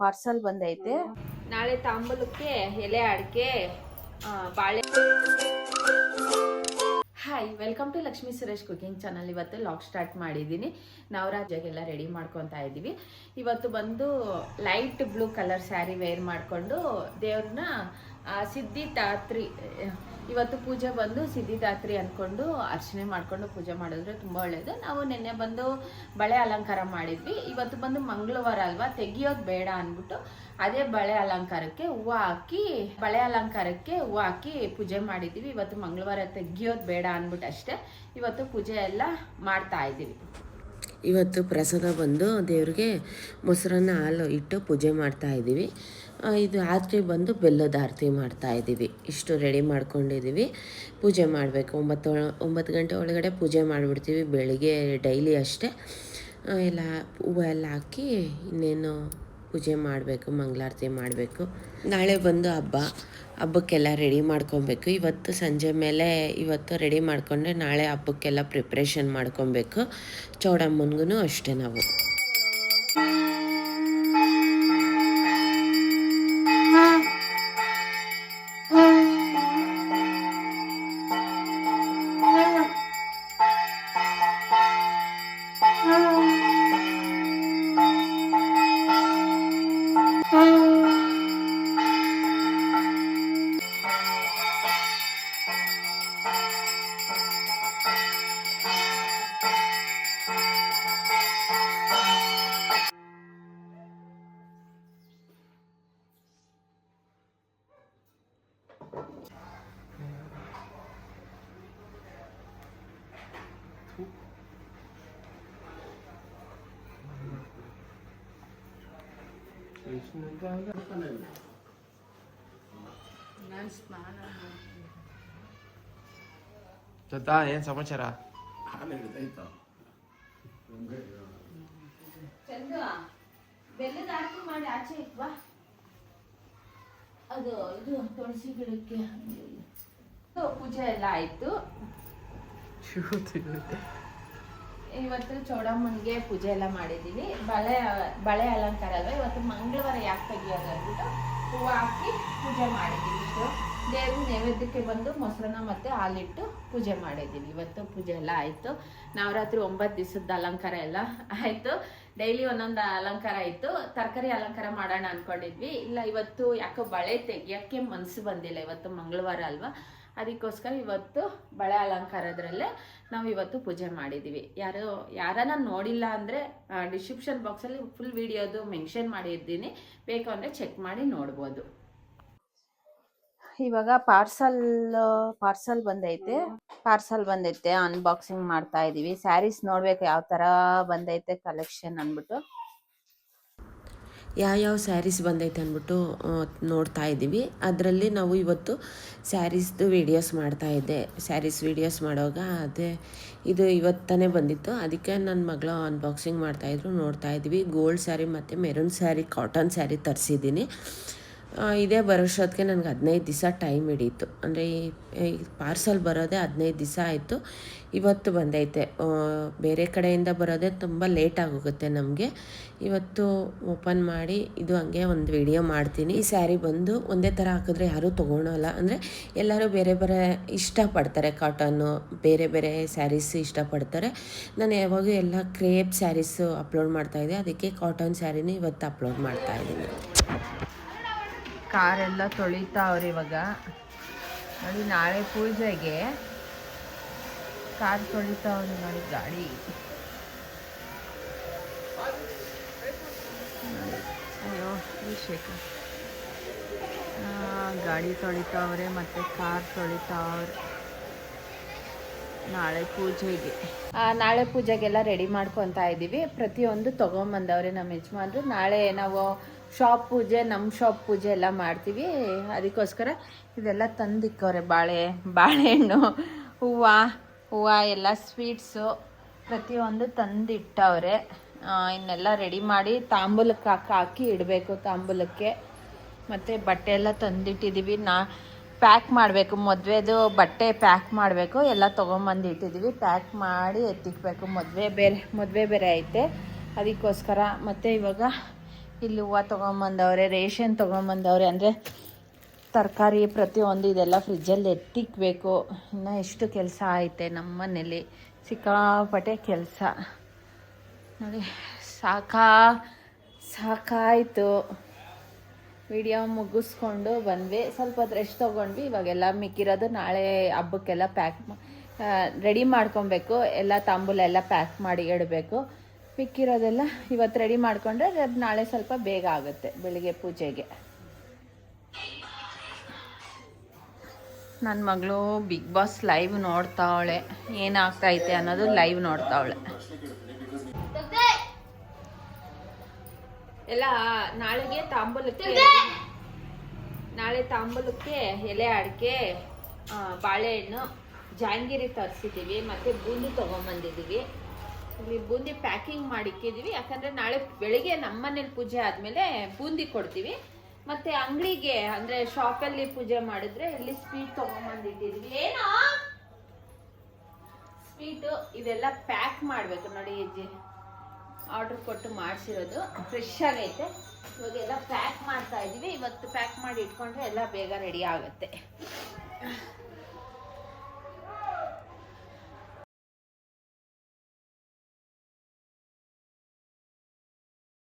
Parcel ಬಂದೈತೆ. ನಾಳೆ ತಾಂಬೂಲಕ್ಕೆ ಎಲೆ ಅಡಿಕೆ ಬಾಳೆ. Hi welcome to Lakshmi Suresh cooking channel ಇವತ್ತು ಲಾಗ್ ಸ್ಟಾರ್ಟ್ ಮಾಡಿದ್ದೀನಿ. ನವರಾಜ್ಯಾಗೆಲ್ಲ ರೆಡಿ ಮಾಡ್ಕೊತಾ ಇದ್ದೀವಿ. ಇವತ್ತು ಬಂದು light blue colour sari wear ಮಾಡಿಕೊಂಡು ದೇವ್ರನ್ನ ಸಿದ್ಧಿದಾತ್ರಿ ಇವತ್ತು ಪೂಜೆ ಬಂದು ಸಿದ್ಧಿದಾತ್ರಿ ಅಂದ್ಕೊಂಡು ಅರ್ಚನೆ ಮಾಡಿಕೊಂಡು ಪೂಜೆ ಮಾಡಿದ್ರೆ ತುಂಬ ಒಳ್ಳೆಯದು ನಾವು ನಿನ್ನೆ ಬಂದು ಬಳೆ ಅಲಂಕಾರ ಮಾಡಿದ್ವಿ. ಇವತ್ತು ಬಂದು ಮಂಗಳವಾರ ಅಲ್ವಾ? ತೆಗಿಯೋದು ಬೇಡ ಅಂದ್ಬಿಟ್ಟು ಅದೇ ಬಳೆ ಅಲಂಕಾರಕ್ಕೆ ಹೂವು ಹಾಕಿ, ಬಳೆ ಅಲಂಕಾರಕ್ಕೆ ಹೂವು ಹಾಕಿ ಪೂಜೆ ಮಾಡಿದ್ದೀವಿ. ಇವತ್ತು ಮಂಗಳವಾರ ತೆಗಿಯೋದು ಬೇಡ ಅಂದ್ಬಿಟ್ಟು ಅಷ್ಟೇ. ಇವತ್ತು ಪೂಜೆ ಎಲ್ಲ ಮಾಡ್ತಾ ಇದ್ದೀವಿ. ಇವತ್ತು ಪ್ರಸಾದ ಬಂದು ದೇವ್ರಿಗೆ ಮೊಸರನ್ನ ಹಾಲು ಇಟ್ಟು ಪೂಜೆ ಮಾಡ್ತಾ ಇದ್ದೀವಿ. ಇದು ಆರತಿ ಬಂದು ಬೆಲ್ಲದ ಆರತಿ ಮಾಡ್ತಾ ಇದ್ದೀವಿ. ಇಷ್ಟು ರೆಡಿ ಮಾಡ್ಕೊಂಡಿದ್ದೀವಿ. ಪೂಜೆ ಮಾಡಬೇಕು. ಒಂಬತ್ತು ಒಂಬತ್ತು ಗಂಟೆ ಒಳಗಡೆ ಪೂಜೆ ಮಾಡಿಬಿಡ್ತೀವಿ. ಬೆಳಿಗ್ಗೆ ಡೈಲಿ ಅಷ್ಟೇ. ಎಲ್ಲ ಹೂವು ಎಲ್ಲ ಹಾಕಿ ಇನ್ನೇನು ಪೂಜೆ ಮಾಡಬೇಕು, ಮಂಗಳಾರತಿ ಮಾಡಬೇಕು. ನಾಳೆ ಬಂದು ಹಬ್ಬ. ಹಬ್ಬಕ್ಕೆಲ್ಲ ರೆಡಿ ಮಾಡ್ಕೊಬೇಕು. ಇವತ್ತು ಸಂಜೆ ಮೇಲೆ ಇವತ್ತು ರೆಡಿ ಮಾಡಿಕೊಂಡ್ರೆ ನಾಳೆ ಹಬ್ಬಕ್ಕೆಲ್ಲ ಪ್ರಿಪ್ರೇಷನ್ ಮಾಡ್ಕೊಬೇಕು. ಚೌಡಮ್ಮನಿಗೂ ಅಷ್ಟೇ ನಾವು. ಜೊತ ಏನ್ ಸಮಾಚಾರ? ಬೆಲ್ಲದ ಹಾಕಿ ಮಾಡಿ ಆಚೆ ಇಟ್ವಾ ಅದು ಇದು ತುಳಸಿ ಗಿಡಕ್ಕೆ ಪೂಜೆ ಎಲ್ಲ ಆಯ್ತು. ಇವತ್ತು ಚೌಡಮ್ಮನಿಗೆ ಪೂಜೆ ಎಲ್ಲ ಮಾಡಿದ್ದೀವಿ ಬಳೆ ಬಳೆ ಅಲಂಕಾರ ಅಲ್ವಾ? ಇವತ್ತು ಮಂಗಳವಾರ ಯಾಕೆ ತೆಗಿಯೋದು ಅಂದ್ಬಿಟ್ಟು ಹೂವು ಹಾಕಿ ಪೂಜೆ ಮಾಡಿದ್ದೀವಿ ಇಷ್ಟು ದೇವ್ರ ನೈವೇದ್ಯಕ್ಕೆ ಬಂದು ಮೊಸರನ್ನ ಮತ್ತೆ ಹಾಲಿಟ್ಟು ಪೂಜೆ ಮಾಡಿದ್ದೀವಿ ಇವತ್ತು ಪೂಜೆ ಎಲ್ಲ ಆಯಿತು. ನವರಾತ್ರಿ ಒಂಬತ್ತು ದಿವಸದ ಅಲಂಕಾರ ಎಲ್ಲ ಆಯಿತು. ಡೈಲಿ ಒಂದೊಂದು ಅಲಂಕಾರ ಇತ್ತು. ತರಕಾರಿ ಅಲಂಕಾರ ಮಾಡೋಣ ಅನ್ಕೊಂಡಿದ್ವಿ. ಇಲ್ಲ, ಇವತ್ತು ಯಾಕೋ ಬಳೆ ತೆಗಿಯೋಕ್ಕೆ ಮನಸ್ಸು ಬಂದಿಲ್ಲ. ಇವತ್ತು ಮಂಗಳವಾರ ಅಲ್ವಾ? ಅದಕ್ಕೋಸ್ಕರ ಇವತ್ತು ಬಳೆ ಅಲಂಕಾರದ್ರಲ್ಲೇ ನಾವು ಇವತ್ತು ಪೂಜೆ ಮಾಡಿದ್ದೀವಿ ಯಾರು, ಯಾರನ್ನ ನೋಡಿಲ್ಲ ಅಂದರೆ ಡಿಸ್ಕ್ರಿಪ್ಷನ್ ಬಾಕ್ಸಲ್ಲಿ ಫುಲ್ ವಿಡಿಯೋದು ಮೆನ್ಷನ್ ಮಾಡಿದ್ದೀನಿ ಬೇಕು ಅಂದರೆ ಚೆಕ್ ಮಾಡಿ ನೋಡ್ಬೋದು. ಇವಾಗ ಪಾರ್ಸಲ್ ಪಾರ್ಸಲ್ ಬಂದೈತೆ. ಪಾರ್ಸಲ್ ಬಂದೈತೆ. ಅನ್ಬಾಕ್ಸಿಂಗ್ ಮಾಡ್ತಾ ಇದೀವಿ. ಸ್ಯಾರೀಸ್ ನೋಡ್ಬೇಕು ಯಾವ ತರ ಬಂದೈತೆ ಕಲೆಕ್ಷನ್ ಅಂದ್ಬಿಟ್ಟು. ಯಾವ್ಯಾವ ಸ್ಯಾರೀಸ್ ಬಂದೈತೆ ಅಂದ್ಬಿಟ್ಟು ನೋಡ್ತಾ ಇದ್ದೀವಿ ಅದರಲ್ಲಿ ನಾವು ಇವತ್ತು ಸ್ಯಾರೀಸ್ದು ವೀಡಿಯೋಸ್ ಮಾಡ್ತಾ ಇದ್ದೆ. ಸ್ಯಾರೀಸ್ ವೀಡಿಯೋಸ್ ಮಾಡುವಾಗ ಅದೇ ಇದು ಇವತ್ತನೇ ಬಂದಿತ್ತು. ಅದಕ್ಕೆ ನನ್ನ ಮಗಳು ಅನ್ಬಾಕ್ಸಿಂಗ್ ಮಾಡ್ತಾಯಿದ್ರು ನೋಡ್ತಾ ಇದ್ದೀವಿ ಗೋಲ್ಡ್ ಸ್ಯಾರಿ ಮತ್ತು ಮೆರೂನ್ ಸ್ಯಾರಿ ಕಾಟನ್ ಸ್ಯಾರಿ ತರಿಸಿದ್ದೀನಿ. ಇದೇ ಬರೋಷ್ಟೊತ್ತಿಗೆ ನನಗೆ ಹದಿನೈದು ದಿವಸ ಟೈಮ್ ಹಿಡೀತು. ಅಂದರೆ ಈ ಪಾರ್ಸಲ್ ಬರೋದೇ ಹದಿನೈದು ದಿವಸ ಆಯಿತು. ಇವತ್ತು ಬಂದೈತೆ. ಬೇರೆ ಕಡೆಯಿಂದ ಬರೋದೇ ತುಂಬ ಲೇಟ್ ಆಗೋಗುತ್ತೆ ನಮಗೆ. ಇವತ್ತು ಓಪನ್ ಮಾಡಿ ಇದು ಹಂಗೆ ಒಂದು ವಿಡಿಯೋ ಮಾಡ್ತೀನಿ. ಈ ಸ್ಯಾರಿ ಬಂದು ಒಂದೇ ಥರ ಹಾಕಿದ್ರೆ ಯಾರೂ ತೊಗೊಳಲ್ಲ. ಅಂದರೆ ಎಲ್ಲರೂ ಬೇರೆ ಬೇರೆ ಇಷ್ಟಪಡ್ತಾರೆ ಕಾಟನ್ನು ಬೇರೆ ಬೇರೆ ಸ್ಯಾರೀಸ್ ಇಷ್ಟಪಡ್ತಾರೆ. ನಾನು ಯಾವಾಗೂ ಎಲ್ಲ ಕ್ರೇಪ್ ಸ್ಯಾರೀಸು ಅಪ್ಲೋಡ್ ಮಾಡ್ತಾಯಿದ್ದೆ ಅದಕ್ಕೆ ಕಾಟನ್ ಸ್ಯಾರಿನೂ ಇವತ್ತು ಅಪ್ಲೋಡ್ ಮಾಡ್ತಾ ಇದ್ದೀನಿ. ಕಾರೆಲ್ಲ ತೊಳಿತಾವ್ರೆ ಇವಾಗ. ನೋಡಿ ನಾಳೆ ಪೂಜೆಗೆ ಕಾರ್ ತೊಳಿತಾವ್ರೆ ನೋಡಿ ಗಾಡಿ. ಅಯ್ಯೋ ಅಭಿಷೇಕ ಗಾಡಿ ತೊಳಿತಾವ್ರೆ ಮತ್ತೆ ಕಾರ್ ತೊಳಿತಾವ್ರೆ ನಾಳೆ ಪೂಜೆಗೆ. ನಾಳೆ ಪೂಜೆಗೆಲ್ಲ ರೆಡಿ ಮಾಡ್ಕೊತಾ ಇದ್ದೀವಿ. ಪ್ರತಿಯೊಂದು ತೊಗೊಂಬಂದವ್ರೆ ನಮ್ಮ ಯಜಮಾನ್ರು. ನಾಳೆ ನಾವು ಶಾಪ್ ಪೂಜೆ ನಮ್ಮ ಶಾಪ್ ಪೂಜೆ ಎಲ್ಲ ಮಾಡ್ತೀವಿ. ಅದಕ್ಕೋಸ್ಕರ ಇದೆಲ್ಲ ತಂದಿಕ್ಕವ್ರೆ, ಬಾಳೆ, ಬಾಳೆಹಣ್ಣು, ಹೂವು ಹೂವು ಎಲ್ಲ ಸ್ವೀಟ್ಸು ಪ್ರತಿಯೊಂದು ತಂದಿಟ್ಟವ್ರೆ. ಇನ್ನೆಲ್ಲ ರೆಡಿ ಮಾಡಿ ತಾಂಬೂಲಕ್ಕೆ ಹಾಕಿ ಇಡಬೇಕು ತಾಂಬೂಲಕ್ಕೆ. ಮತ್ತು ಬಟ್ಟೆ ಎಲ್ಲ ತಂದಿಟ್ಟಿದ್ದೀವಿ. ನಾ ಪ್ಯಾಕ್ ಮಾಡಬೇಕು. ಮದುವೆದು ಬಟ್ಟೆ ಪ್ಯಾಕ್ ಮಾಡಬೇಕು. ಎಲ್ಲ ತೊಗೊಂಬಂದು ಇಟ್ಟಿದ್ದೀವಿ ಪ್ಯಾಕ್ ಮಾಡಿ ಎತ್ತಿಕ್ಬೇಕು ಮದುವೆ ಬೇರೆ ಮದುವೆ ಬೇರೆ ಐತೆ. ಅದಕ್ಕೋಸ್ಕರ ಮತ್ತು ಇವಾಗ ಇಲ್ಲಿ ಹೂವು ತೊಗೊಂಬಂದವ್ರೆ, ರೇಷನ್ ತೊಗೊಂಬಂದವ್ರೆ. ಅಂದರೆ ತರಕಾರಿ ಪ್ರತಿಯೊಂದು ಇದೆಲ್ಲ ಫ್ರಿಜ್ಜಲ್ಲಿ ಎತ್ತಿಕ್ಬೇಕು. ಇನ್ನು ಎಷ್ಟು ಕೆಲಸ ಐತೆ ನಮ್ಮ ಮನೇಲಿ. ಸಿಕ್ಕಾಪಟ್ಟೆ ಕೆಲಸ. ನೋಡಿ, ಸಾಕಾ, ಸಾಕಾಯಿತು. ವಿಡಿಯೋ ಮುಗಿಸ್ಕೊಂಡು ಬಂದ್ವಿ. ಸ್ವಲ್ಪ ರೆಸ್ಟ್ ತೊಗೊಂಡ್ವಿ. ಇವಾಗೆಲ್ಲ ಮಿಕ್ಕಿರೋದು ನಾಳೆ ಹಬ್ಬಕ್ಕೆಲ್ಲ ಪ್ಯಾಕ್ ರೆಡಿ ಮಾಡ್ಕೊಬೇಕು. ಎಲ್ಲ ತಾಂಬೂಲ ಎಲ್ಲ ಪ್ಯಾಕ್ ಮಾಡಿ ಇಡಬೇಕು. ಮಿಕ್ಕಿರೋದೆಲ್ಲ ಇವತ್ತು ರೆಡಿ ಮಾಡಿಕೊಂಡ್ರೆ ಅದು ನಾಳೆ ಸ್ವಲ್ಪ ಬೇಗ ಆಗುತ್ತೆ ಬೆಳಿಗ್ಗೆ ಪೂಜೆಗೆ. ನನ್ನ ಮಗಳು ಬಿಗ್ ಬಾಸ್ ಲೈವ್ ನೋಡ್ತಾವಳೆ. ಏನಾಗ್ತೈತೆ ಅನ್ನೋದು ಲೈವ್ ನೋಡ್ತಾವಳೆ. ಎಲ್ಲ ನಾಳೆಗೆ ತಾಂಬೂಲಕ್ಕೆ ನಾಳೆ ತಾಂಬೂಲಕ್ಕೆ ಎಲೆ ಅಡಿಕೆ ಬಾಳೆಹಣ್ಣು ಜಾಂಗಿರಿ ತರಿಸಿದ್ದೀವಿ ಮತ್ತು ಬೂಂದಿ ತೊಗೊಂಬಂದಿದ್ದೀವಿ ಇಲ್ಲಿ ಬೂಂದಿ ಪ್ಯಾಕಿಂಗ್ ಮಾಡಿ ಮಾಡಿಕ್ಕಿದ್ದೀವಿ ಯಾಕಂದರೆ ನಾಳೆ ಬೆಳಿಗ್ಗೆ ನಮ್ಮ ಮನೇಲಿ ಪೂಜೆ ಆದಮೇಲೆ ಬೂಂದಿ ಕೊಡ್ತೀವಿ. ಮತ್ತು ಅಂಗಡಿಗೆ ಅಂದರೆ ಶಾಪಲ್ಲಿ ಪೂಜೆ ಮಾಡಿದ್ರೆ ಇಲ್ಲಿ ಸ್ವೀಟ್ ತೊಗೊಂಬಂದಿದ್ದೀವಿ ಏನು? ಸ್ವೀಟು ಇದೆಲ್ಲ ಪ್ಯಾಕ್ ಮಾಡಬೇಕು ನೋಡಿ ಅಜ್ಜಿ. ಆರ್ಡರ್ ಕೊಟ್ಟು ಮಾಡಿಸಿರೋದು. ಫ್ರೆಶ್ ಆಗೈತೆ. ಇವಾಗೆಲ್ಲ ಪ್ಯಾಕ್ ಮಾಡ್ತಾ ಇದ್ದೀವಿ ಇವತ್ತು ಪ್ಯಾಕ್ ಮಾಡಿ ಇಟ್ಕೊಂಡ್ರೆ ಎಲ್ಲ ಬೇಗ ರೆಡಿ ಆಗುತ್ತೆ.